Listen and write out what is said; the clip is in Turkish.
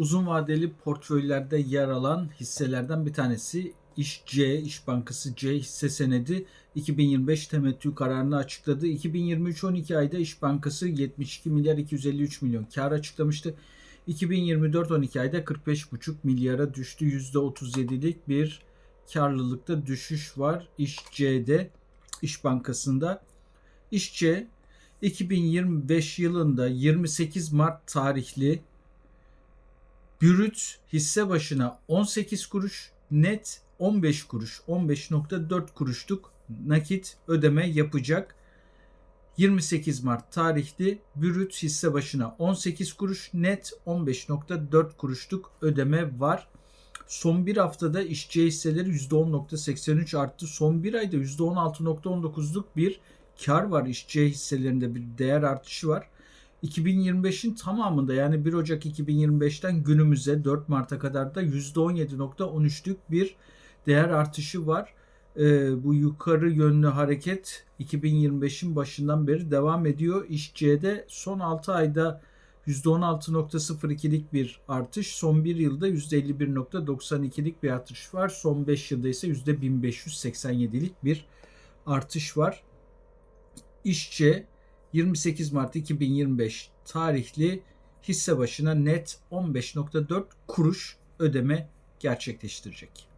uzun vadeli portföylerde yer alan hisselerden bir tanesi İş C, İş Bankası C hisse senedi 2025 temettü kararını açıkladı. 2023 12 ayda İş Bankası 72 milyar 253 milyon kar açıklamıştı. 2024 12 ayda 45,5 milyara düştü. %37'lik bir karlılıkta düşüş var İş C'de, İş Bankası'nda. İş C 2025 yılında 28 Mart tarihli Brüt hisse başına 18 kuruş, net 15 kuruş, 15.4 kuruşluk nakit ödeme yapacak. 28 Mart tarihli brüt hisse başına 18 kuruş, net 15.4 kuruşluk ödeme var. Son bir haftada işçi hisseleri %10.83 arttı. Son bir ayda %16.19'luk bir kar var. İşçi hisselerinde bir değer artışı var. 2025'in tamamında yani 1 Ocak 2025'ten günümüze 4 Mart'a kadar da %17.13'lük bir değer artışı var. Ee, bu yukarı yönlü hareket 2025'in başından beri devam ediyor. İş C'de son 6 ayda %16.02'lik bir artış, son 1 yılda %51.92'lik bir artış var. Son 5 yılda ise %1587'lik bir artış var. İşçi 28 Mart 2025 tarihli hisse başına net 15.4 kuruş ödeme gerçekleştirecek.